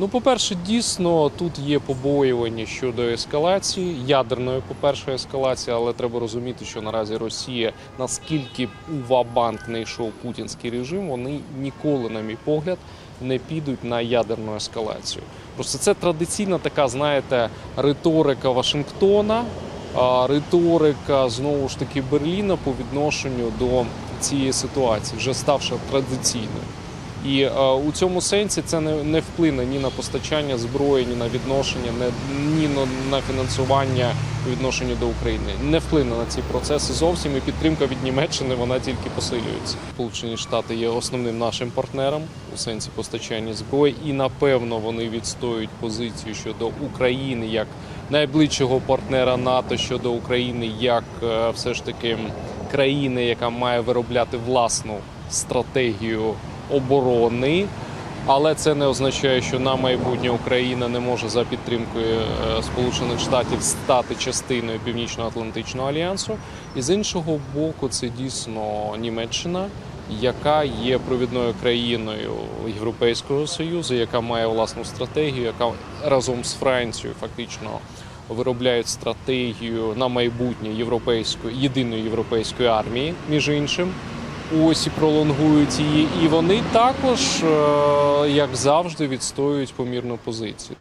Ну, по-перше, дійсно тут є побоювання щодо ескалації, ядерної, по-перше, ескалації, але треба розуміти, що наразі Росія, наскільки у Вабанк не йшов путінський режим, вони ніколи, на мій погляд, не підуть на ядерну ескалацію. Просто це традиційна така, знаєте, риторика Вашингтона, риторика знову ж таки Берліна по відношенню до цієї ситуації, вже ставши традиційною. І е, у цьому сенсі це не, не вплине ні на постачання зброї, ні на відношення, не, ні на, на фінансування у відношенні до України. Не вплине на ці процеси зовсім. І підтримка від Німеччини вона тільки посилюється. Сполучені Штати є основним нашим партнером у сенсі постачання зброї, і напевно вони відстоюють позицію щодо України як найближчого партнера НАТО щодо України, як е, все ж таки країни, яка має виробляти власну стратегію оборони. Але це не означає, що на майбутнє Україна не може за підтримкою е, Сполучених Штатів стати частиною Північно-Атлантичного альянсу. І з іншого боку, це дійсно Німеччина, яка є провідною країною Європейського союзу, яка має власну стратегію, яка разом з Францією фактично виробляють стратегію на майбутнє європейської єдиної європейської армії, між іншим. Ось і пролонгують її, і вони також, е, як завжди, відстоюють помірну позицію.